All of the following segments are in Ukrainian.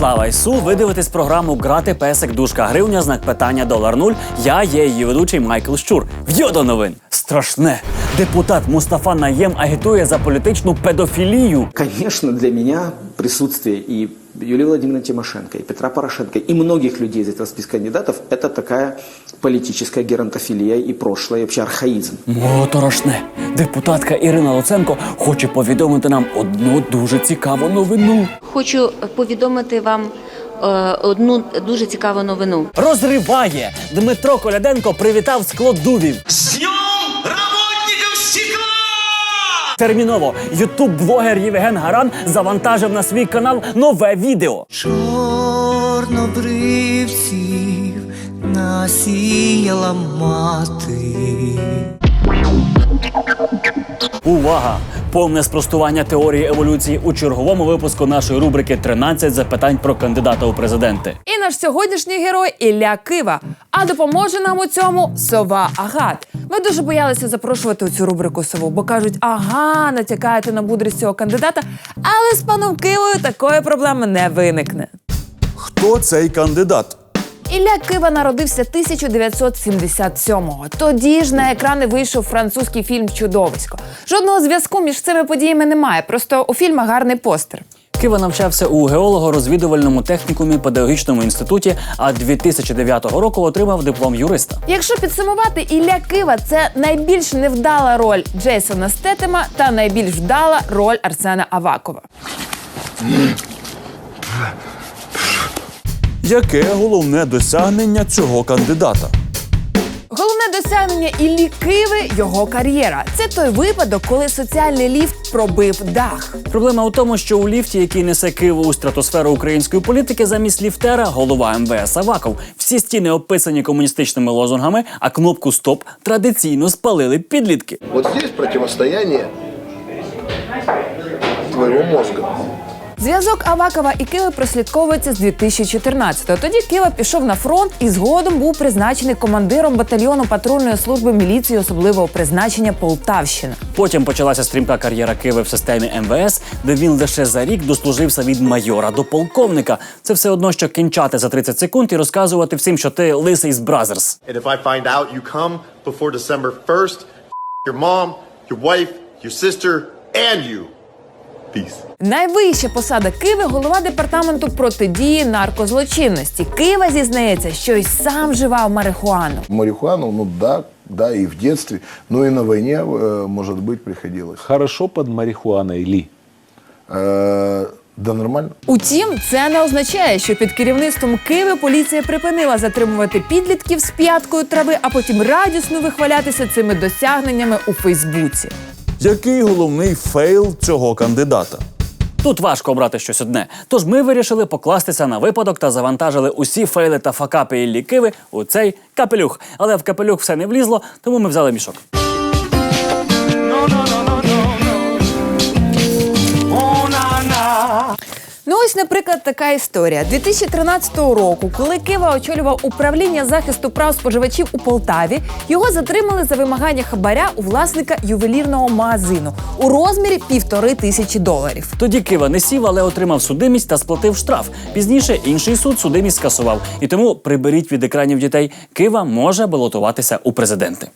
Слава Ісу! Ви дивитесь програму Грати песик дужка гривня, знак питання долар нуль. Я є її ведучий Майкл Щур. В'йо до новин. Страшне. Депутат Мустафа Наєм агітує за політичну педофілію. Звісно, для мене присутствие и Юлии Владимировны Тимошенко, и Петра Порошенко, и многих людей из этого списка кандидатов – это такая политическая геронтофилия и прошлое, и вообще архаизм. Моторошне. Депутатка Ірина Луценко хоче повідомити нам одну дуже цікаву новину. Хочу повідомити вам е, одну дуже цікаву новину. Розриває! Дмитро Коляденко привітав складувів. С днем Терміново ютуб-блогер Євген Гаран завантажив на свій канал нове відео. чорнобривців насіяла мати. Увага! Повне спростування теорії еволюції у черговому випуску нашої рубрики «13 запитань про кандидата у президенти. І наш сьогоднішній герой Ілля Кива. А допоможе нам у цьому сова Агат. Ми дуже боялися запрошувати у цю рубрику сову, бо кажуть, ага, натякаєте на мудрість цього кандидата. Але з паном Кивою такої проблеми не виникне. Хто цей кандидат? Ілля Кива народився 1977-го. Тоді ж на екрани вийшов французький фільм Чудовисько. Жодного зв'язку між цими подіями немає. Просто у фільма гарний постер. Кива навчався у геолого-розвідувальному технікумі педагогічному інституті, а 2009 року отримав диплом юриста. Якщо підсумувати, Ілля Кива це найбільш невдала роль Джейсона Стетема та найбільш вдала роль Арсена Авакова. Яке головне досягнення цього кандидата? Головне досягнення Іллі Киви його кар'єра. Це той випадок, коли соціальний ліфт пробив дах. Проблема у тому, що у ліфті, який несе Киву у стратосферу української політики, замість ліфтера голова МВС Аваков. Всі стіни описані комуністичними лозунгами, а кнопку Стоп традиційно спалили підлітки. Вот здесь противостояние твоего мозга. Зв'язок Авакова і Киви прослідковується з 2014-го. Тоді Кива пішов на фронт і згодом був призначений командиром батальйону патрульної служби міліції особливого призначення Полтавщина. Потім почалася стрімка кар'єра Киви в системі МВС, де він лише за рік дослужився від майора до полковника. Це все одно, що кінчати за 30 секунд і розказувати всім, що ти лисий з Бразерс. Before December 1st, your mom, your wife, your sister, and you. Peace. Найвища посада Киви голова департаменту протидії наркозлочинності. Кива зізнається, що й сам вживав марихуану. Марихуану, ну да, да, и в детстве, но и на войне, э, может быть, приходилось. Хорошо под марихуаной ли? Э, да нормально. Утім, це не означає, що під керівництвом Киви поліція припинила затримувати підлітків з п'яткою трави, а потім радісно вихвалятися цими досягненнями у Фейсбуці. Який головний фейл цього кандидата? Тут важко обрати щось одне. Тож ми вирішили покластися на випадок та завантажили усі фейли та факапи і лікиви у цей капелюх. Але в капелюх все не влізло, тому ми взяли мішок. Ну ось, наприклад, така історія. 2013 року, коли Кива очолював управління захисту прав споживачів у Полтаві, його затримали за вимагання хабаря у власника ювелірного магазину у розмірі півтори тисячі доларів. Тоді Кива не сів, але отримав судимість та сплатив штраф. Пізніше інший суд судимість скасував. І тому приберіть від екранів дітей. Кива може балотуватися у президенти.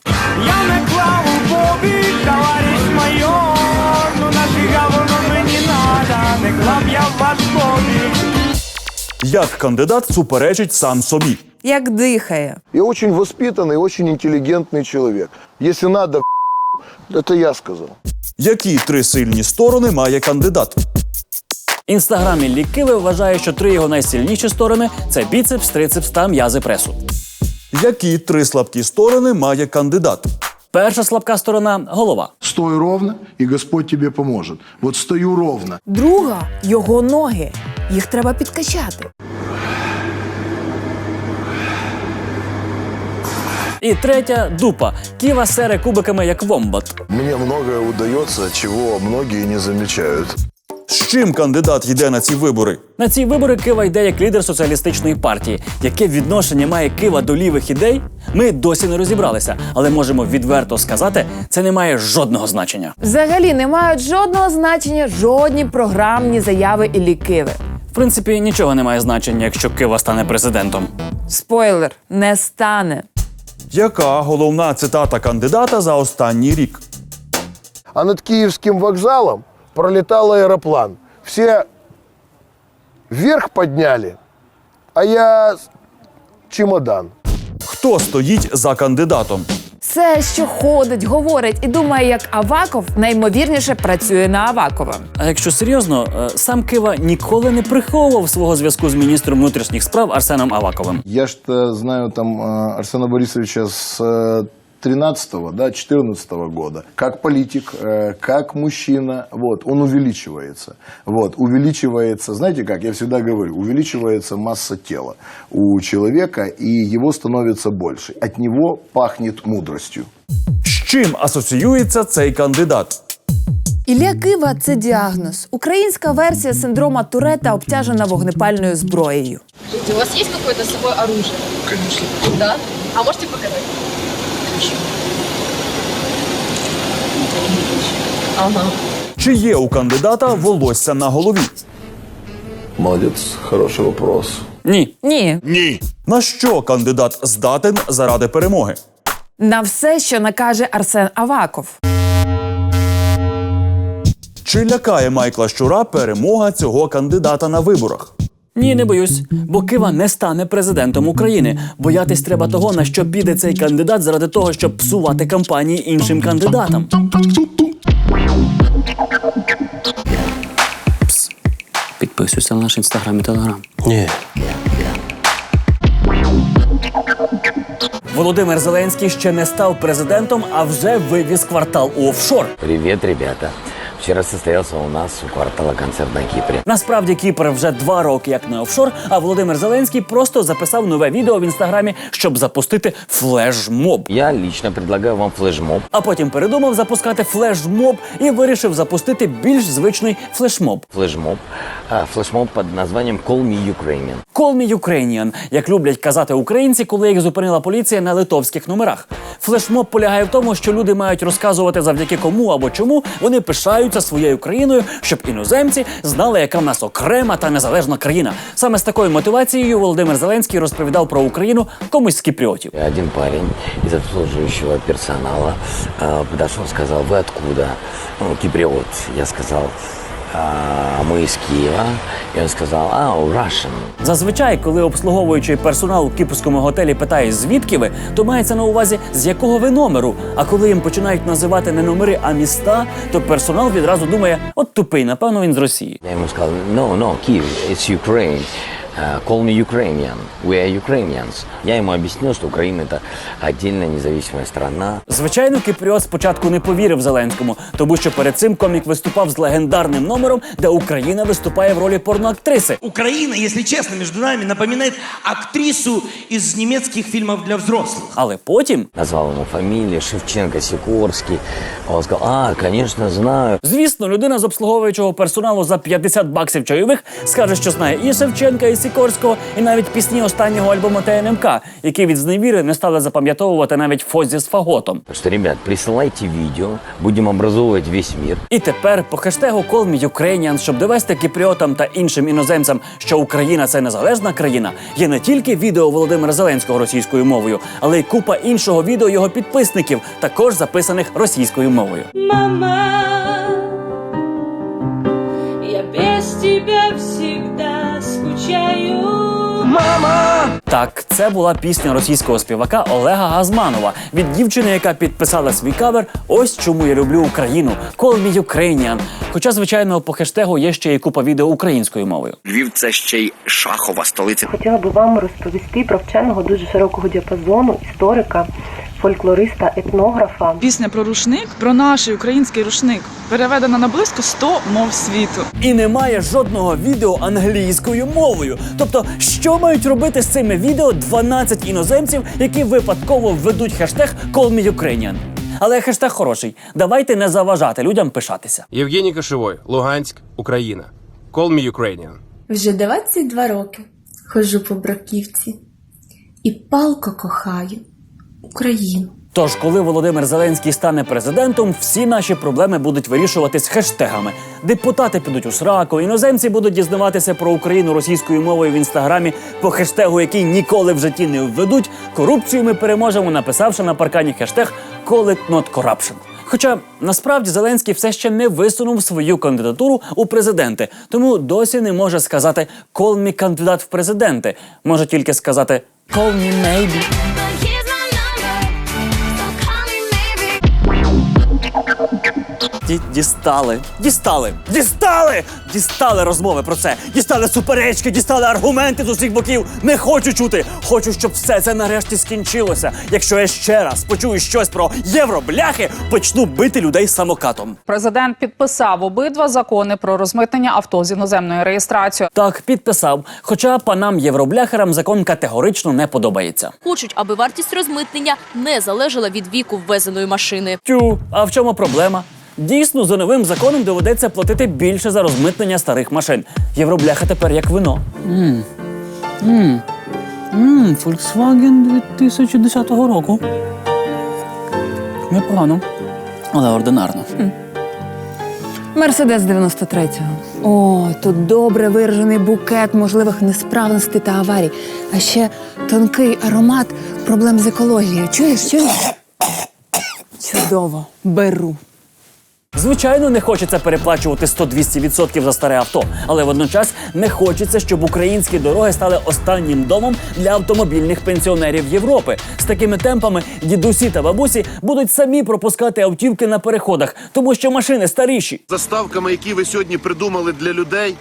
Я не клав у бобі, товариш майор, надо, не клав я в ваш бобі. Як кандидат суперечить сам собі? Як дихає. Я очень воспитанный, очень интеллигентный человек. Если надо, это я сказал. Які три сильні сторони має кандидат? Інстаграм Іллі Киви вважає, що три його найсильніші сторони це біцепс, трицепс та м'язи пресу. Які три слабкі сторони має кандидат? Перша слабка сторона голова. Стой ровно, і Господь тобі поможе. От стою ровно. Друга його ноги. Їх треба підкачати. І третя дупа. Ківа сере кубиками як вомбат. Мені многое удається, чого многие не замечают. З чим кандидат йде на ці вибори? На ці вибори Кива йде як лідер соціалістичної партії. Яке відношення має Кива до лівих ідей? Ми досі не розібралися, але можемо відверто сказати, це не має жодного значення. Взагалі не мають жодного значення жодні програмні заяви Іллі Киви. В принципі, нічого не має значення, якщо Кива стане президентом. Спойлер не стане. Яка головна цитата кандидата за останній рік? А над Киевским вокзалом пролетал аэроплан. Все вверх подняли, а я чемодан. Хто стоїть за кандидатом? Це, що ходить, говорить і думає, як Аваков, наймовірніше працює на Авакова. А якщо серйозно, е, сам Кива ніколи не приховував свого зв'язку з міністром внутрішніх справ Арсеном Аваковим. Я что знаю там э, Арсена Борисовича с 13 да, 14 года, как политик, э, как мужчина, вот, он увеличивается. Вот, увеличивается, знаете как, я всегда говорю, увеличивается масса тела у человека, и его становится больше. От него пахнет мудростью. З чим асоціюється цей кандидат? Ілля Кива це діагноз. Українська версія синдрома Турета обтяжена вогнепальною зброєю. У вас есть какое-то с собой оружие? Конечно. Да? А можете показать? Ага. Чи є у кандидата волосся на голові? Молодец, хороший вопрос. Ні, Ні, На що кандидат здатен заради перемоги? на все, що накаже Арсен Аваков. Чи лякає Майкла Щура перемога цього кандидата на виборах? Ні, не боюсь, бо Кива не стане президентом України. Боятись треба того, на що піде цей кандидат заради того, щоб псувати кампанії іншим кандидатам. Пс. Підписуйся на наш інстаграм і телеграм. Ні. Володимир Зеленський ще не став президентом, а вже вивіз квартал у офшор. Привет, ребята. Вчера состоялся у нас у квартала концерт на Кипре. Насправді Кіпр вже два роки як не офшор, а Володимир Зеленський просто записав нове відео в інстаграмі, щоб запустити флешмоб. Я лично предлагаю вам флешмоб. А потім передумав запускати флешмоб і вирішив запустити більш звичний флешмоб. Флешмоб. А, флешмоб под названием Call Me Ukrainian. Call me Ukrainian, як люблять казати українці, коли їх зупинила поліція на литовських номерах. Флешмоб полягає в тому, що люди мають розказувати завдяки кому або чому вони пишаються своєю країною, щоб іноземці знали, яка в нас окрема та незалежна країна. Саме з такою мотивацією Володимир Зеленський розповідав про Україну комусь з кіпріотів. Один парень із обслужуючого персонала підійшов, сказав, ви откуда? Ну, киприот. Я сказал, «А, з Києва, і він сказав, а, Russian. Зазвичай, коли обслуговуючий персонал у кіпрському готелі питає, звідки ви, то мається на увазі, з якого ви номеру. А коли їм починають називати не номери, а міста, то персонал відразу думає: от тупий, напевно, він з Росії. Я йому сказав, no, no, Kiev, it's Ukraine. Uh, call me Ukrainian. We are Ukrainians. Я ему объяснил, что Украина это отдельная независимая страна. Звичайно, Кіпріот спочатку не повірив Зеленському, тому що перед цим комік виступав з легендарним номером, де Україна виступає в ролі порноактриси. Украина, если честно, между нами напоминает актрису из немецких фильмов для взрослых. Але потім, Назвал ему фамилии Шевченко, Сикорский. Он сказал, а, конечно, знаю. звісно, людина з обслуговуючого персоналу за 50 баксів чайових скаже, що знає і Шевченка, і Сікорського, і навіть пісні останнього альбому ТНМК, які від зневіри не стали запам'ятовувати навіть Фозі з фаготом. Что, ребят, присылайте видео, будем образовывать весь мир. І тепер по хештегу Call Me Ukrainian, щоб довести кіпріотам та іншим іноземцям, що Україна це незалежна країна, є не тільки відео Володимира Зеленського російською мовою, але й купа іншого відео його підписників, також записаних російською мовою. Мама, Так, це була пісня російського співака Олега Газманова від дівчини, яка підписала свій кавер. Ось чому я люблю Україну. Call me Ukrainian. Хоча, звичайно, по хештегу є ще й купа відео українською мовою. Львів це ще й шахова столиця. Хотіла би вам розповісти про вченого дуже широкого діапазону, історика, фольклориста, етнографа. Пісня про рушник, про наш український рушник, переведена на близько 100 мов світу. І немає жодного відео англійською мовою. Тобто, що мають робити з цими відео 12 іноземців, які випадково введуть хештег Call me Ukrainian? Але хештег хороший. Давайте не заважати людям пишатися. Євгеній Кошевой, Луганськ, Україна. Call me Ukrainian. Вже 22 роки ходжу по браківці і палко кохаю Україну. Тож, коли Володимир Зеленський стане президентом, всі наші проблеми будуть вирішуватись хештегами. Депутати підуть у сраку, іноземці будуть дізнаватися про Україну російською мовою в інстаграмі по хештегу, який ніколи в житті не введуть. Корупцію ми переможемо, написавши на паркані хештег «Call it not corruption». Хоча насправді Зеленський все ще не висунув свою кандидатуру у президенти, тому досі не може сказати «Call me кандидат в президенти. Може тільки сказати «Call me maybe». Ді- Дістали, дістали, дістали, дістали розмови про це, дістали суперечки, дістали аргументи з усіх боків. Не хочу чути. Хочу, щоб все це нарешті скінчилося. Якщо я ще раз почую щось про євробляхи, почну бити людей самокатом. Президент підписав обидва закони про розмитнення авто з іноземною реєстрацією. Так, підписав. Хоча панам євробляхерам закон категорично не подобається. Хочуть, аби вартість розмитнення не залежала від віку ввезеної машини. Тю, а в чому проблема? Дійсно, за новим законом доведеться платити більше за розмитнення старих машин. Євробляха тепер як вино. Мм. Мм. Мм, Volkswagen 2010 року. Непогано, але ординарно. Мерседес 93-го. О, тут добре виражений букет можливих несправностей та аварій. А ще тонкий аромат проблем з екологією. Чуєш, чуєш? Чудово, беру. Звичайно, не хочеться переплачувати 100-200% за старе авто, але водночас не хочеться, щоб українські дороги стали останнім домом для автомобільних пенсіонерів Європи. З такими темпами дідусі та бабусі будуть самі пропускати автівки на переходах, тому що машини старіші. Заставками, які ви сьогодні придумали для людей,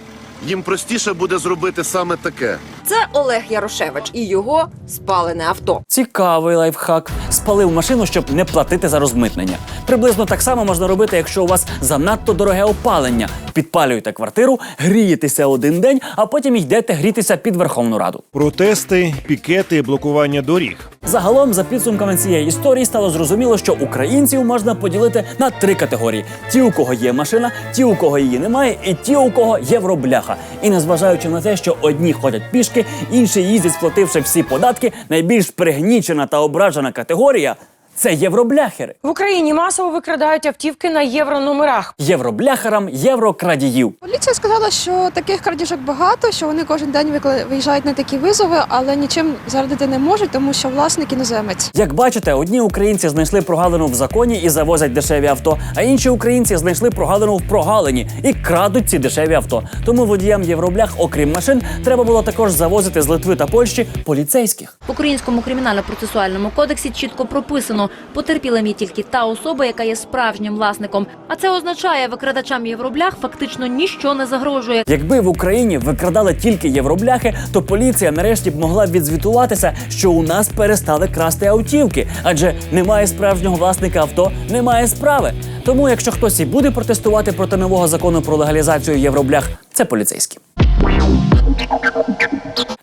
їм простіше буде зробити саме таке. Це Олег Ярошевич і його спалене авто. Цікавий лайфхак. Спалив машину, щоб не платити за розмитнення. Приблизно так само можна робити, якщо у вас занадто дороге опалення. Підпалюєте квартиру, грієтеся один день, а потім йдете грітися під Верховну Раду. Протести, пікети, блокування доріг. Загалом, за підсумками цієї історії, стало зрозуміло, що українців можна поділити на три категорії: ті, у кого є машина, ті, у кого її немає, і ті, у кого євробляха. І незважаючи на те, що одні ходять пішки, інші їздять, сплативши всі податки, найбільш пригнічена та ображена категорія це євробляхери. В Україні масово викрадають автівки на єврономерах. Євробляхерам єврокрадіїв. Поліція сказала, що таких крадіжок багато, що вони кожен день викла- виїжджають на такі визови, але нічим зарадити не можуть, тому що власник іноземець. Як бачите, одні українці знайшли прогалину в законі і завозять дешеві авто, а інші українці знайшли прогалину в прогалині і крадуть ці дешеві авто. Тому водіям євроблях, окрім машин, треба було також завозити з Литви та Польщі поліцейських. В українському кримінально-процесуальному кодексі чітко прописано: потерпілим є тільки та особа, яка є справжнім власником. А це означає, викрадачам євроблях фактично ніщо не загрожує. Якби в Україні викрадали тільки євробляхи, то поліція нарешті б могла відзвітуватися, що у нас перестали красти автівки, адже немає справжнього власника авто, немає справи. Тому, якщо хтось і буде протестувати проти нового закону про легалізацію євроблях, це поліцейські.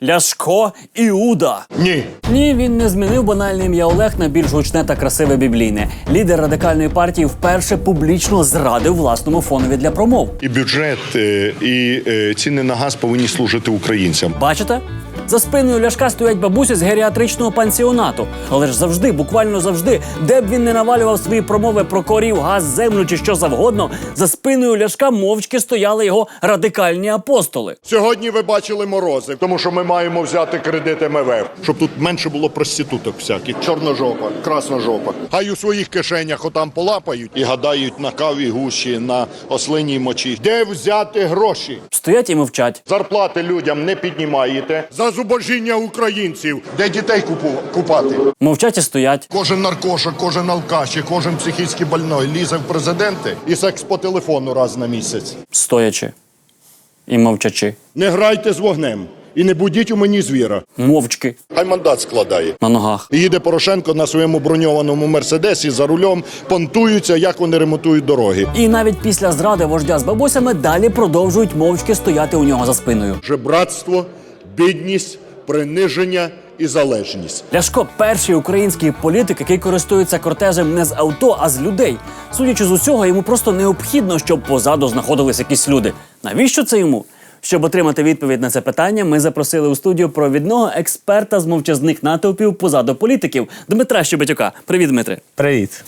Ляшко Іуда. Ні. Ні, він не змінив банальне ім'я Олег на більш гучне та красиве біблійне. Лідер радикальної партії вперше публічно зрадив власному фонові для промов. І бюджет, е, і е, ціни на газ повинні служити українцям. Бачите? За спиною Ляшка стоять бабусі з геріатричного пансіонату. Але ж завжди, буквально завжди, де б він не навалював свої промови про корів, газ, землю чи що завгодно, за спиною Ляшка мовчки стояли його радикальні апостоли. Сьогодні ви бачили морози, тому що ми маємо взяти кредит МВФ, щоб тут менше було проституток всяких. Чорножопа, красножопа. Хай у своїх кишенях отам полапають і гадають на каві гущі, на ослиній мочі. Де взяти гроші? Стоять і мовчать. Зарплати людям не піднімаєте. За зубожіння українців. Де дітей купу, купати? Мовчать і стоять. Кожен наркоша, кожен алкаш і кожен психічний больной лізе в президенти і секс по телефону раз на місяць. Стоячи і мовчачи. Не грайте з вогнем і не будіть у мені звіра. Мовчки. Хай мандат складає. На ногах. І Їде Порошенко на своєму броньованому мерседесі за рулем, понтуються, як вони ремонтують дороги. І навіть після зради вождя з бабусями далі продовжують мовчки стояти у нього за спиною. Жебратство, бідність, приниження і залежність. Ляшко перший український політик, який користується кортежем не з авто, а з людей. Судячи з усього, йому просто необхідно, щоб позаду знаходились якісь люди. Навіщо це йому? Щоб отримати відповідь на це питання, ми запросили у студію провідного експерта з мовчазних натовпів позаду політиків Дмитра Щебетюка. Привіт, Дмитре. Привіт.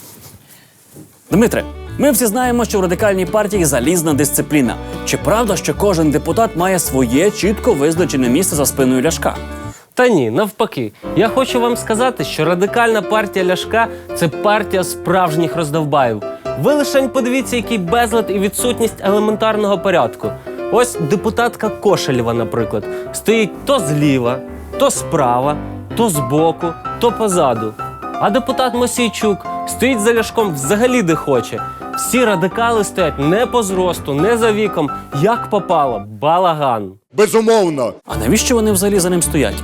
Дмитре, ми всі знаємо, що в радикальній партії залізна дисципліна. Чи правда, що кожен депутат має своє чітко визначене місце за спиною ляшка? Та ні, навпаки. Я хочу вам сказати, що радикальна партія Ляшка це партія справжніх роздовбаїв. Ви лишень подивіться, який безлад і відсутність елементарного порядку. Ось депутатка Кошелєва, наприклад, стоїть то зліва, то справа, то збоку, то позаду. А депутат Мосійчук стоїть за ляшком взагалі де хоче. Всі радикали стоять не по зросту, не за віком, як попало, балаган. Безумовно. А навіщо вони взагалі за ним стоять?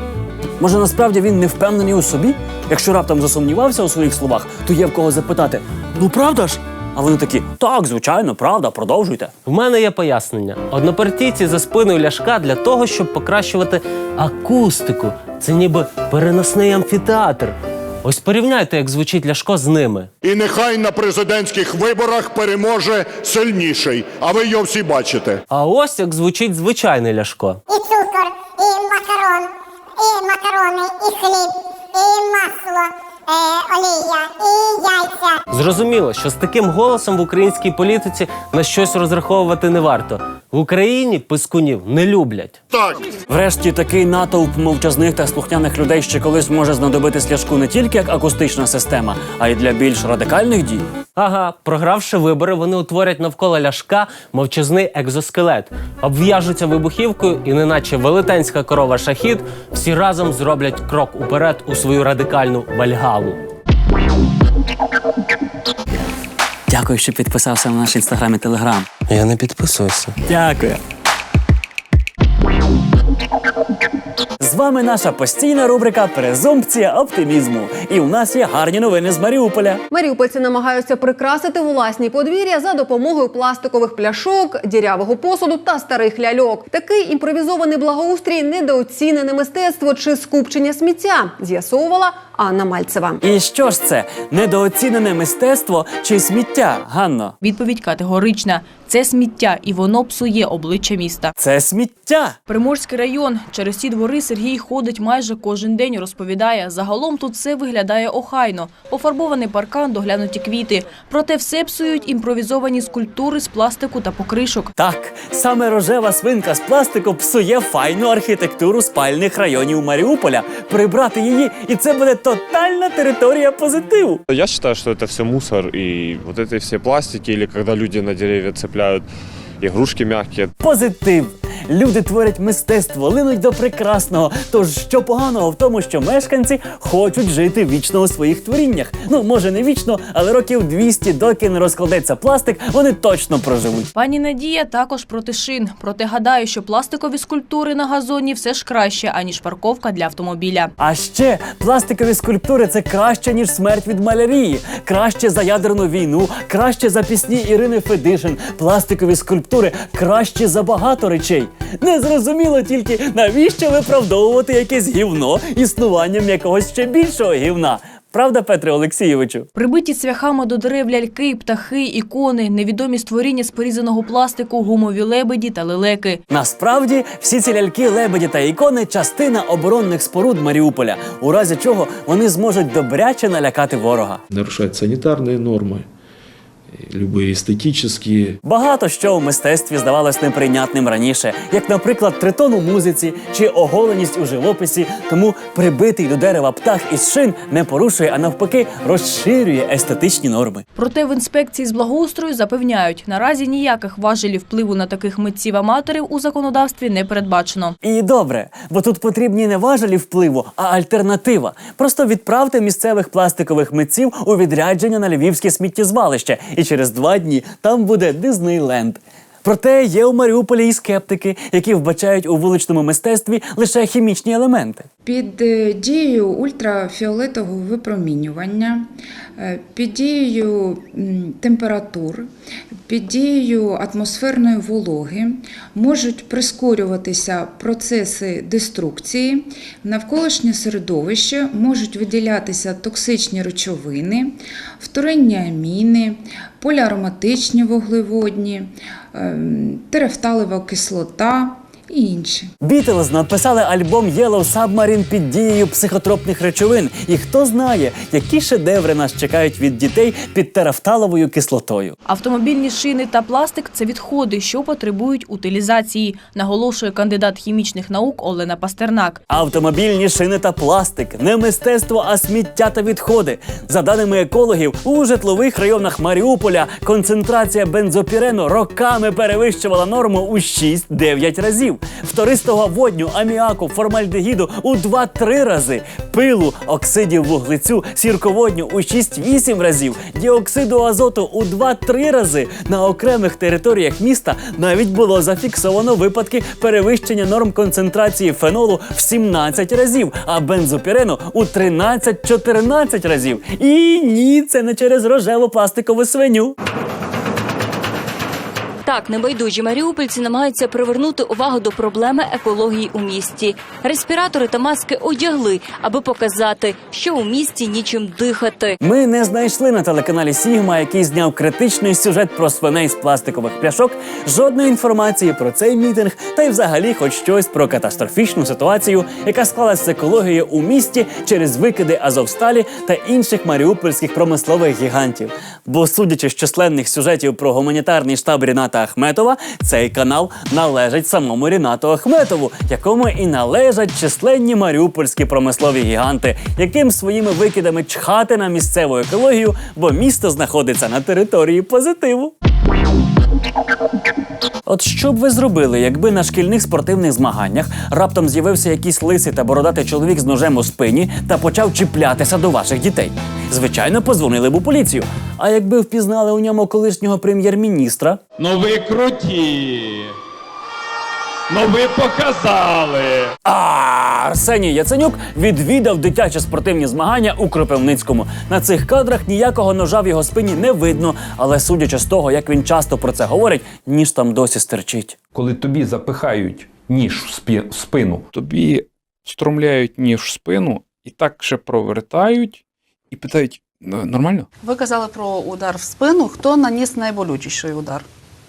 Може, насправді він не впевнений у собі? Якщо раптом засумнівався у своїх словах, то є в кого запитати: ну правда ж? А вони такі: так, звичайно, правда, продовжуйте. В мене є пояснення. Однопартійці за спиною ляшка для того, щоб покращувати акустику. Це ніби переносний амфітеатр. Ось порівняйте, як звучить ляшко з ними. І нехай на президентських виборах переможе сильніший, а ви його всі бачите. А ось як звучить звичайний ляшко. І цукор, і макарон, і макарони, і хліб, і масло, олія, і яйця. Зрозуміло, що з таким голосом в українській політиці на щось розраховувати не варто. В Україні пискунів не люблять. Так. Врешті такий натовп мовчазних та слухняних людей ще колись може знадобитись ляшку не тільки як акустична система, а й для більш радикальних дій. Ага, програвши вибори, вони утворять навколо ляшка мовчазний екзоскелет, обв'яжуться вибухівкою і, неначе велетенська корова шахід, всі разом зроблять крок уперед у свою радикальну вальгалу. Дякую, що підписався на наш інстаграм і телеграм. Я не підписуюся. Дякую. З вами наша постійна рубрика Презумпція оптимізму. І у нас є гарні новини з Маріуполя. Маріупольці намагаються прикрасити власні подвір'я за допомогою пластикових пляшок, дірявого посуду та старих ляльок. Такий імпровізований благоустрій недооцінене мистецтво чи скупчення сміття, з'ясовувала Анна Мальцева. І що ж це? Недооцінене мистецтво чи сміття, Ганно? Відповідь категорична: це сміття, і воно псує обличчя міста. Це сміття. Приморський район. Через ці двори Сергій ходить майже кожен день. Розповідає, загалом тут все виглядає охайно. Пофарбований паркан, доглянуті квіти. Проте все псують імпровізовані скульптури з пластику та покришок. Так, саме рожева свинка з пластику псує файну архітектуру спальних районів Маріуполя. Прибрати її, і це буде тотальна територія позитиву. Я считаю, что это все мусор и вот эти все пластики или когда люди на деревья цепляют игрушки мягкие. Позитив. Люди творять мистецтво, линуть до прекрасного. Тож що поганого в тому, що мешканці хочуть жити вічно у своїх творіннях. Ну може не вічно, але років 200, доки не розкладеться пластик, вони точно проживуть. Пані Надія також проти шин. Проте гадаю, що пластикові скульптури на газоні все ж краще, аніж парковка для автомобіля. А ще пластикові скульптури це краще ніж смерть від малярії, краще за ядерну війну, краще за пісні Ірини Федишин. Пластикові скульптури краще за багато речей. Незрозуміло тільки навіщо виправдовувати якесь гівно існуванням якогось ще більшого гівна. Правда, Петре Олексійовичу? Прибиті цвяхами до дерев ляльки, птахи, ікони, невідомі створіння з порізаного пластику, гумові лебеді та лелеки. Насправді всі ці ляльки, лебеді та ікони частина оборонних споруд Маріуполя, у разі чого вони зможуть добряче налякати ворога. Нарушать санитарные нормы, и любые эстетические. Багато що у мистецтві здавалось неприйнятним раніше, як, наприклад, тритон у музиці чи оголеність у живописі. Тому прибитий до дерева птах із шин не порушує, а навпаки, розширює естетичні норми. Проте в інспекції з благоустрою запевняють, наразі ніяких важелів впливу на таких митців-аматорів у законодавстві не передбачено. І добре, бо тут потрібні не важелі впливу, а альтернатива. Просто відправте місцевих пластикових митців у відрядження на львівське сміттєзвалище, і через два дні там буде Диснейленд. Проте є у Маріуполі і скептики, які вбачають у вуличному мистецтві лише хімічні елементи. Під е, дією ультрафіолетового випромінювання, е, під дією температур, під дією атмосферної вологи можуть прискорюватися процеси деструкції, навколишнє середовище можуть виділятися токсичні речовини, вторинні аміни, поліароматичні вуглеводні, ем, терефталева кислота, і інші. Бітлз написали альбом Yellow Submarine під дією психотропних речовин. І хто знає, які шедеври нас чекають від дітей під терафталовою кислотою. Автомобільні шини та пластик – це відходи, що потребують утилізації, наголошує кандидат хімічних наук Олена Пастернак. Автомобільні шини та пластик, не мистецтво, а сміття та відходи. За даними екологів, у житлових районах Маріуполя концентрація бензопірену роками перевищувала норму у 6-9 разів. Втористого водню, аміаку, формальдегіду у 2-3 рази, пилу, оксидів вуглецю, сірководню у 6-8 разів, діоксиду азоту у 2-3 рази. На окремих територіях міста навіть було зафіксовано випадки перевищення норм концентрації фенолу в 17 разів, а бензопірену у 13-14 разів. І ні, це не через рожеву пластикову свиню. Так, небайдужі маріупольці намагаються привернути увагу до проблеми екології у місті. Респіратори та маски одягли, аби показати, що у місті нічим дихати. Ми не знайшли на телеканалі Сігма, який зняв критичний сюжет про свиней з пластикових пляшок, жодної інформації про цей мітинг, та й взагалі хоч щось про катастрофічну ситуацію, яка склалась з екологією у місті через викиди Азовсталі та інших маріупольських промислових гігантів. Бо, судячи з численних сюжетів про гуманітарний штаб Ріната Ахметова, цей канал належить самому Рінату Ахметову, якому і належать численні маріупольські промислові гіганти, яким своїми викидами чхати на місцеву екологію, бо місто знаходиться на території позитиву. От що б ви зробили, якби на шкільних спортивних змаганнях раптом з'явився якийсь лисий та бородатий чоловік з ножем у спині та почав чіплятися до ваших дітей? Звичайно, позвонили б у поліцію. А якби впізнали у ньому колишнього прем'єр-міністра? Ну ви круті. Ну ви показали. А Арсеній Яценюк відвідав дитячі спортивні змагання у Кропивницькому. На цих кадрах ніякого ножа в його спині не видно, але судячи з того, як він часто про це говорить, ніж там досі стерчить. Коли тобі запихають ніж в спі- в спину, тобі струмляють ніж в спину і так ще провертають і питають: нормально? Ви казали про удар в спину. Хто наніс найболючіший удар?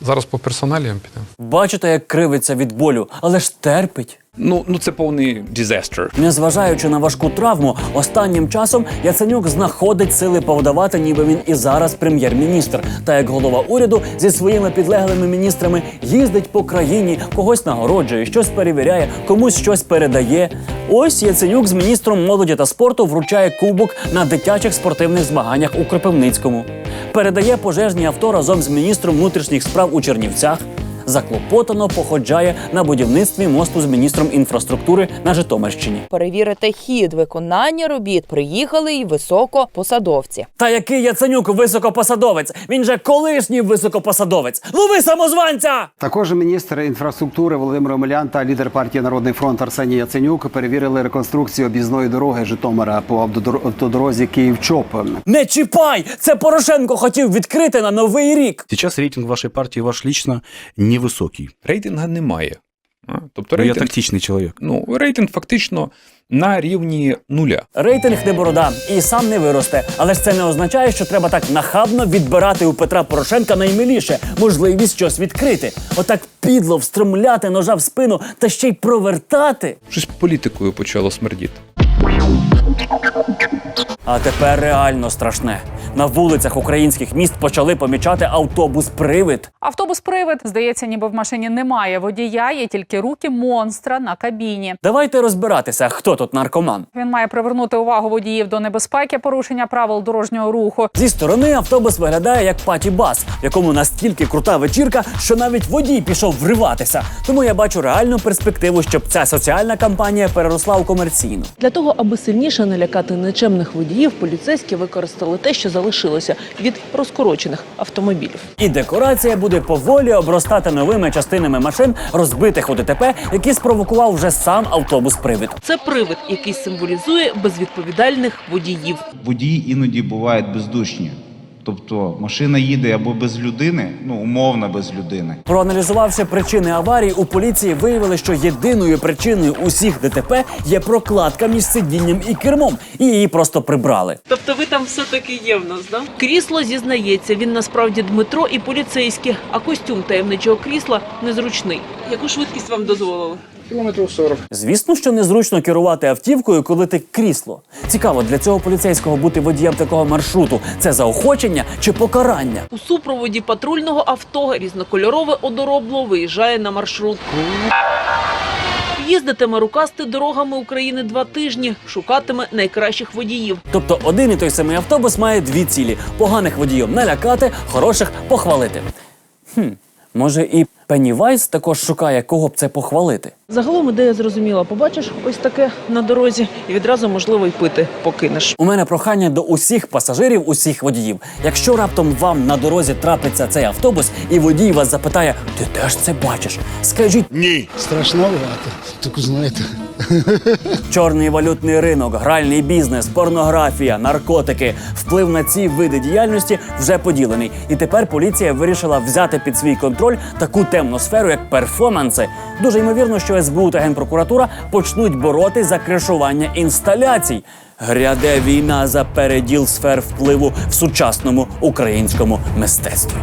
Зараз по персоналіям підемо. Бачите, як кривиться від болю, але ж терпить. Ну, ну це повний дізестер. Незважаючи на важку травму, останнім часом Яценюк знаходить сили повдавати, ніби він і зараз прем'єр-міністр. Та як голова уряду зі своїми підлеглими міністрами їздить по країні, когось нагороджує, щось перевіряє, комусь щось передає. Ось Яценюк з міністром молоді та спорту вручає кубок на дитячих спортивних змаганнях у Кропивницькому. Передає пожежні авто разом з міністром внутрішніх справ у Чернівцях. Заклопотано походжає на будівництві мосту з міністром інфраструктури на Житомирщині. Перевірити хід виконання робіт приїхали й високопосадовці. Та який Яценюк високопосадовець? Він же колишній високопосадовець. Лови самозванця! Також міністр інфраструктури Володимир Омелян та лідер партії Народний фронт Арсеній Яценюк перевірили реконструкцію об'їзної дороги Житомира по автодор- автодорозі Київ-Чоп. Не чіпай! Це Порошенко хотів відкрити на новий рік. Сейчас рейтинг вашей партии ваш лично невысокий. Рейтинга немає. А, Тобто Ну, я тактичний чоловік. ну, рейтинг фактично на рівні нуля. Рейтинг не борода і сам не виросте. Але ж це не означає, що треба так нахабно відбирати у Петра Порошенка наймиліше можливість щось відкрити. Отак підло встромляти ножа в спину та ще й провертати. Щось політикою почало смердіти. А тепер реально страшне. На вулицях українських міст почали помічати автобус-привид. Автобус-привид, здається, ніби в машині немає водія, є тільки руки монстра на кабіні. Давайте розбиратися, хто тут наркоман. Він має привернути увагу водіїв до небезпеки порушення правил дорожнього руху. Зі сторони автобус виглядає як паті-бас, в якому настільки крута вечірка, що навіть водій пішов вриватися. Тому я бачу реальну перспективу, щоб ця соціальна кампанія переросла у комерційну. Для того, аби сильніше налякати нечемних водіїв, поліцейські використали те, що залишилося від розкорочених автомобілів. І декорація буде поволі обростати новими частинами машин, розбитих у ДТП, які спровокував вже сам автобус-привид. Це привид, який символізує безвідповідальних водіїв. Водії іноді бувають бездушні. Тобто машина їде або без людини, ну умовно без людини. Проаналізувавши причини аварії, у поліції виявили, що єдиною причиною усіх ДТП є прокладка між сидінням і кермом, і її просто прибрали. Тобто ви там все-таки є в нас, да? Крісло зізнається, він насправді Дмитро і поліцейські, а костюм таємничого крісла незручний. Яку швидкість вам дозволили? Кілометрів 40. Звісно, що незручно керувати автівкою, коли ти крісло. Цікаво, для цього поліцейського бути водієм такого маршруту це заохочення чи покарання? У супроводі патрульного авто різнокольорове одоробло виїжджає на маршрутку. Їздитиме рукасти дорогами України два тижні, шукатиме найкращих водіїв. Тобто один і той самий автобус має дві цілі: поганих водіїв налякати, хороших похвалити. Хм, може, і Пеннівайз також шукає, кого б це похвалити. Загалом ідея зрозуміла. Побачиш ось таке на дорозі, і відразу можливо й пити покинеш. У мене прохання до усіх пасажирів, усіх водіїв. Якщо раптом вам на дорозі трапиться цей автобус, і водій вас запитає, ти теж це бачиш? Скажіть ні. Страшновато, так знаєте. Чорний валютний ринок, гральний бізнес, порнографія, наркотики. Вплив на ці види діяльності вже поділений. І тепер поліція вирішила взяти під свій контроль таку темну сферу, як перформанси. Дуже ймовірно, що СБУ та Генпрокуратура почнуть бороти за кришування інсталяцій. Гряде війна за переділ сфер впливу в сучасному українському мистецтві.